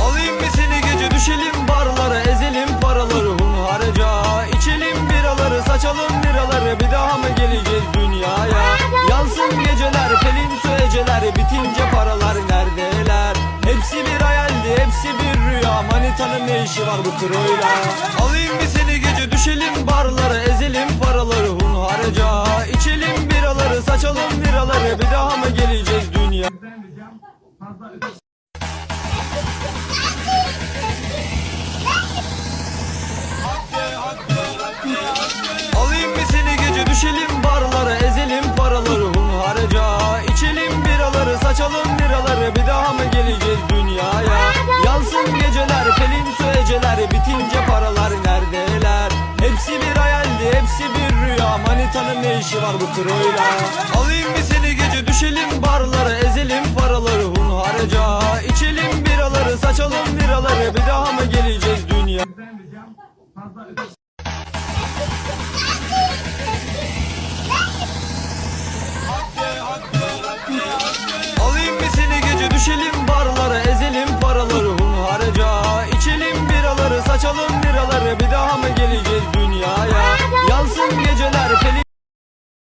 Alayım mı seni gece düşelim barlara Ezelim paraları hunharca. İçelim biraları saçalım biraları Bir daha mı geleceğiz dünyaya? Yansın geceler pelin su eceler Bitince paralar neredeler? Hepsi bir hayaldi hepsi bir rüya Manitanın ne işi var bu kroyla Alayım mı seni gece düşelim barlara biraları saçalım biraları Bir daha mı geleceğiz dünya? Alayım mı seni gece düşelim barlara Ezelim paraları hunharca. İçelim biraları saçalım biraları Bir daha mı geleceğiz Manitanın ne işi var bu kroyla Alayım mı seni gece düşelim barlara Ezelim paraları hunharca. İçelim biraları saçalım biraları Bir daha mı geleceğiz dünya